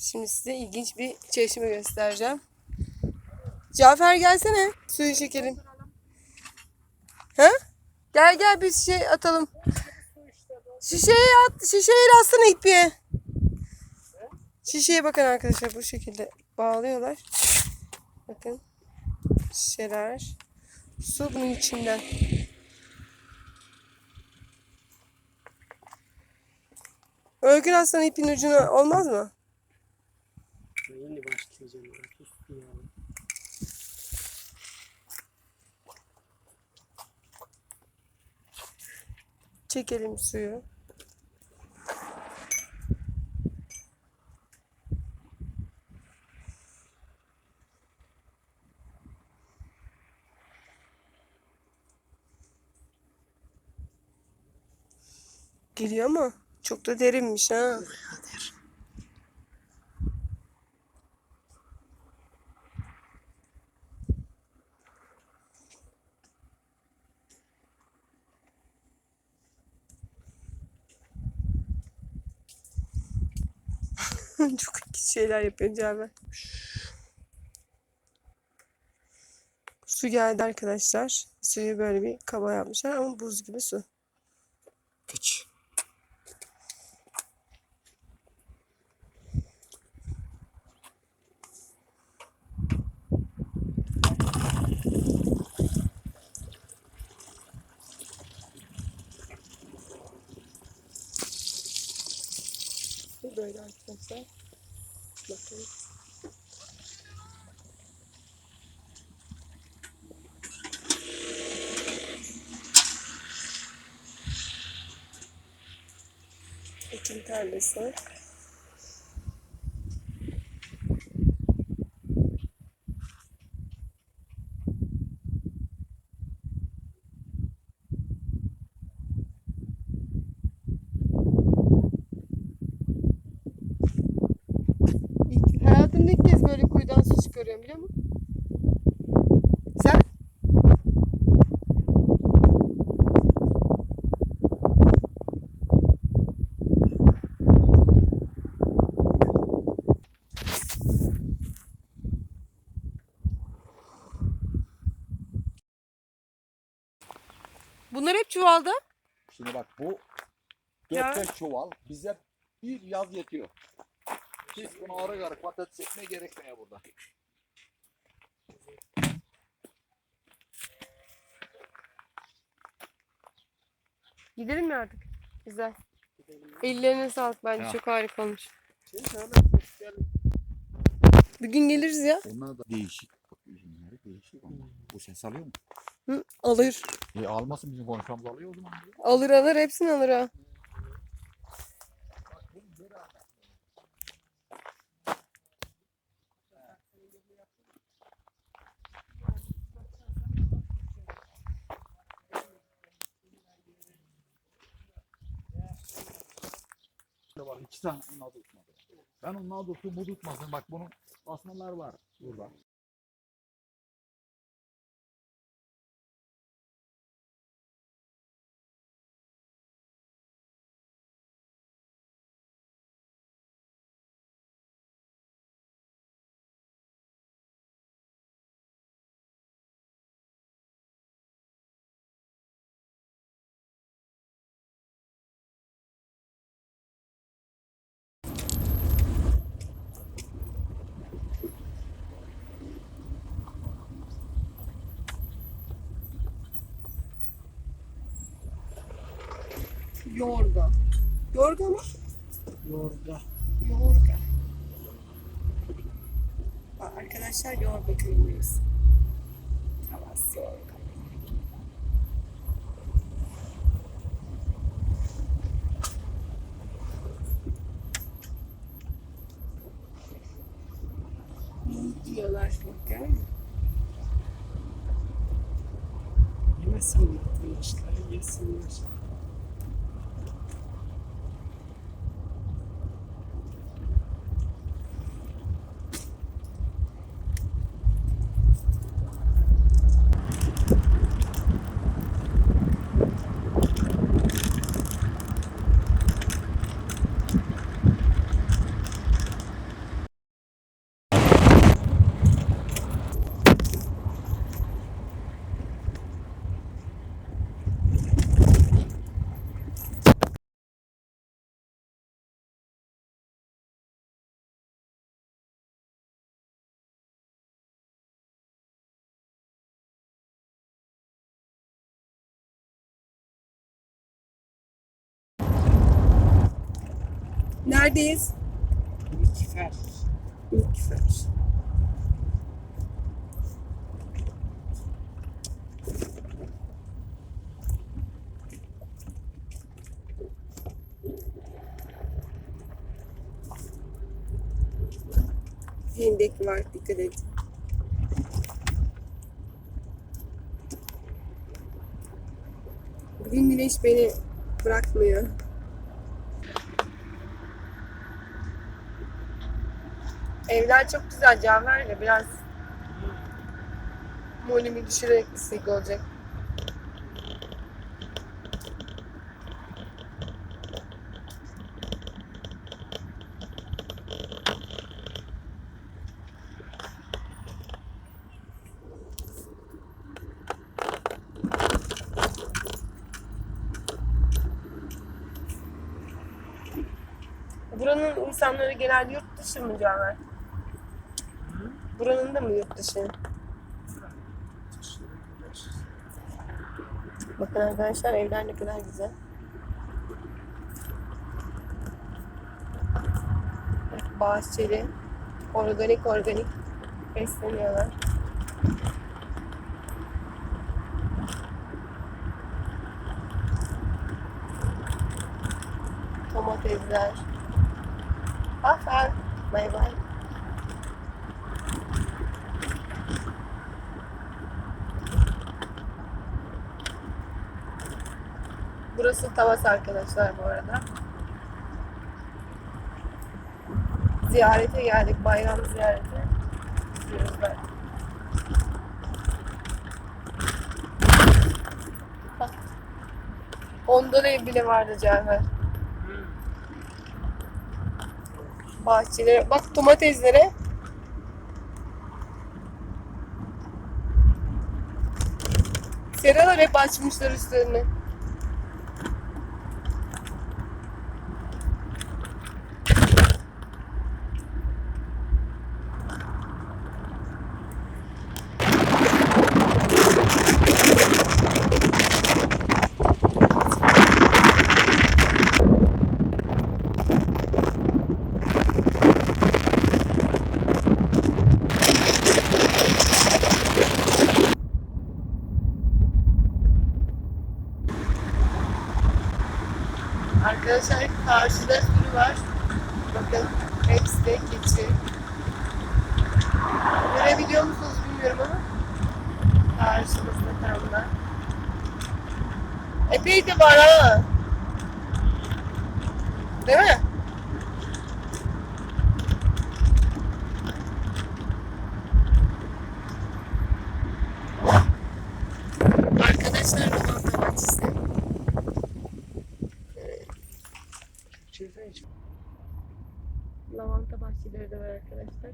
Şimdi size ilginç bir çeşme göstereceğim. Cafer gelsene. Suyu çekelim. Ha? Gel gel bir şey atalım. Şişeye at, şişeyi atsana ipiye. Şişeye bakın arkadaşlar bu şekilde bağlıyorlar. Bakın. Şişeler. Su bunun içinden. Örgün aslan ipin ucuna olmaz mı? Başlayacağım. ya. Sus ya. Çekelim suyu. Geliyor ama çok da derinmiş ha. çok şeyler yapıyor Cafer. Su geldi arkadaşlar. Suyu böyle bir kaba yapmışlar ama buz gibi su. Kıç. Arkadaşlar. Bakın. Ekin tarlası. Biliyor musun? Sen? Bunlar hep çuvalda. Şimdi bak bu Ya. 4-5 çuval bize bir yaz yetiyor. Hiç bunu arı garı patates etmeye gerekmiyor burada. Gidelim mi artık? Güzel. Ellerine sağlık bence Ya. çok harika olmuş. Gel. Bir gün geliriz ya. Onlar da değişik. Bak üzümleri değişik onlar. Bu ses alıyor mu? Hı, alır. E almasın bizim konuşmamız alıyor o zaman. Alır alır hepsini alır ha. Var iki tane da tutmadı. Ben onlar tuttum bu tutmasın. Bak bunun basmalar var burada. Yorga. Yorga mı? Yorga. Yorga. Bak Arkadaşlar Yorga köyündeyiz. Havas Yorga. Ne diyorlar bakın. Yemesin arkadaşlar. Yesinler. Neredeyiz? İlkifer. İlkfer. Hendek var dikkat et. Bugün güneş beni bırakmıyor. Evler çok güzel Cafer de biraz volümü düşürerek gitsek olacak. Buranın insanları genelde yurt dışı mı Cafer? Buranın da mı yurt dışı? Bakın arkadaşlar evler ne kadar güzel. Bahçeli, organik organik besleniyorlar. Domatesler. Afer, bay bay. Burası Tavas arkadaşlar bu arada. Ziyarete geldik, bayram ziyareti. Gidiyoruz ben. Bile vardı Cafer. Bahçelere, bak domateslere. Seralar hep açmışlar üstlerini. Arkadaşlar karşıda sürü var. Bakın hepsi de keçi. Görebiliyor musunuz bilmiyorum ama. Karşımızda tam da. Epey de var ha. Değil mi? Arkadaşlar lavanta bahçesi. Çevreye çık. Lavanta bahçeleri de var arkadaşlar.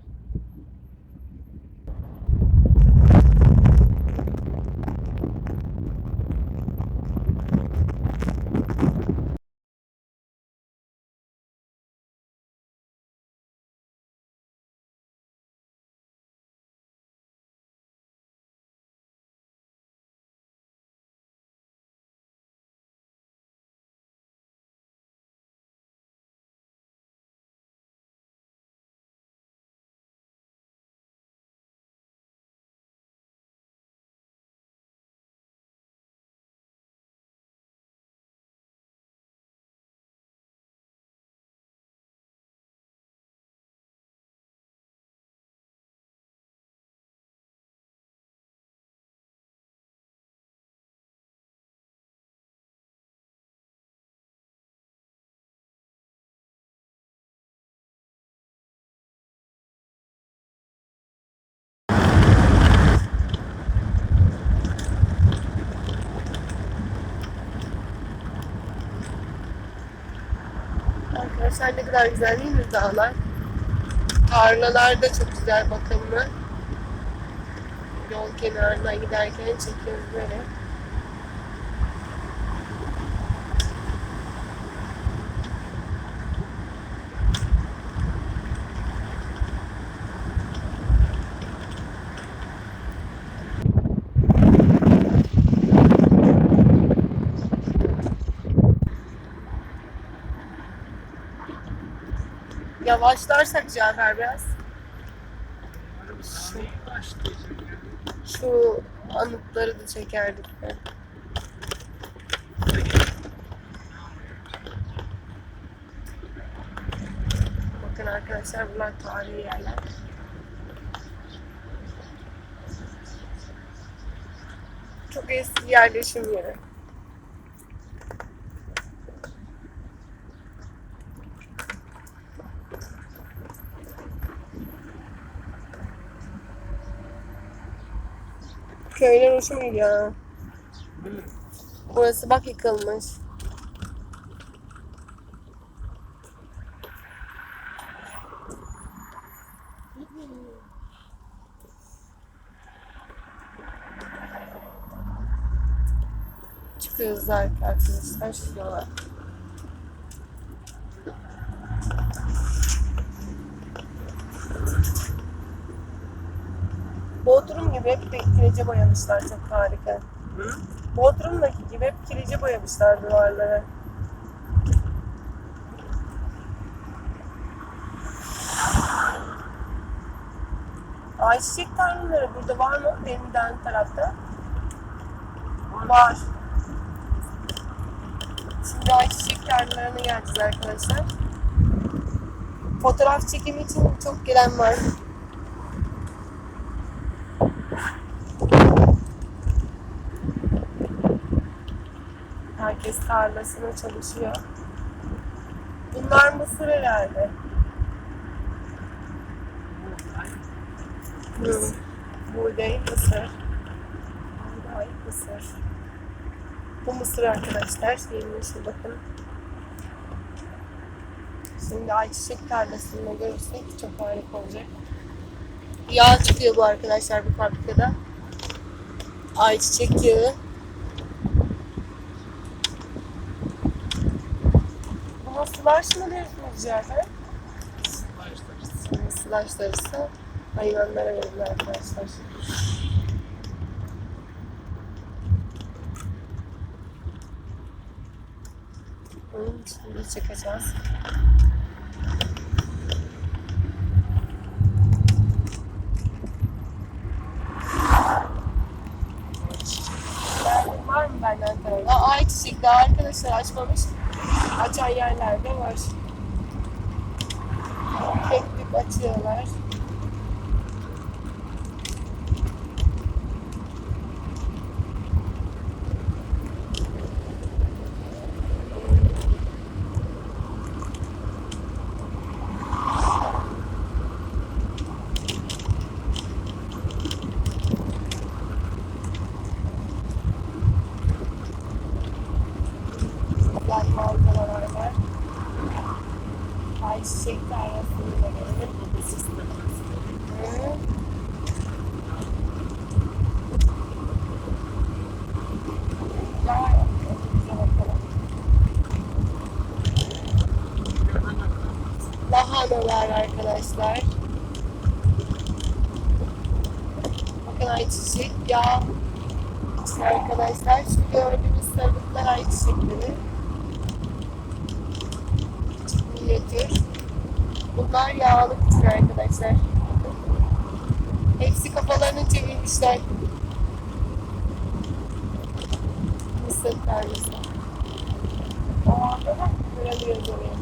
Arkadaşlar ne kadar güzel değil mi dağlar? Tarlalar da çok güzel bakımlı. Yol kenarına giderken çekiyoruz böyle. Yavaşlarsak Cafer biraz. Şu anıtları da çekerdik be. Bakın arkadaşlar bunlar tarihi yerler. Çok eski yerleşim yeri. Köyler hoşuma gidiyor. Burası bak yıkılmış. Çıkıyoruz arkadaşlar şuraya. Bodrum gibi hep kirece boyamışlar çok harika. Hı? Bodrum'daki gibi hep kirece boyamışlar duvarlara. Ayçiçek tarlaları burada var mı? Denizden tarafta. Var. Şimdi ayçiçek tarlalarına geleceğiz arkadaşlar. Fotoğraf çekimi için çok gelen var. Herkes tarlasına çalışıyor. Bunlar mısır herhalde. Hı. Buğday, mısır. Buğday, mısır. Bu mısır arkadaşlar. Yemyeşil bakın. Şimdi ayçiçek tarlasında görürsek çok harika olacak. Yağ çıkıyor bu arkadaşlar bu fabrikada. Ayçiçek yağı. Buna slash mı diyorsunuz Cafer? Başlarız. Şimdi slashlarsa hayvanlara verin arkadaşlar. Şimdi çıkacağız. Ben- Var mı benden tarafta? Aa, Ayçiçek daha arkadaşlar açmamış. Açan yerlerde var. Tek tük açıyorlar. Güzel manzaralar var. Ayçiçek tarlasında gelelim. Hı. Daha bize bakalım. Lahanalar arkadaşlar. Bakın ayçiçek yağ. Arkadaşlar şu gördüğünüz sarılıklar ayçiçekleri. Minyatür. Bunlar yağlı kısmı arkadaşlar. Hepsi kafalarını çevirmişler. Mısır tanesi. O anda da göremiyoruz orayı.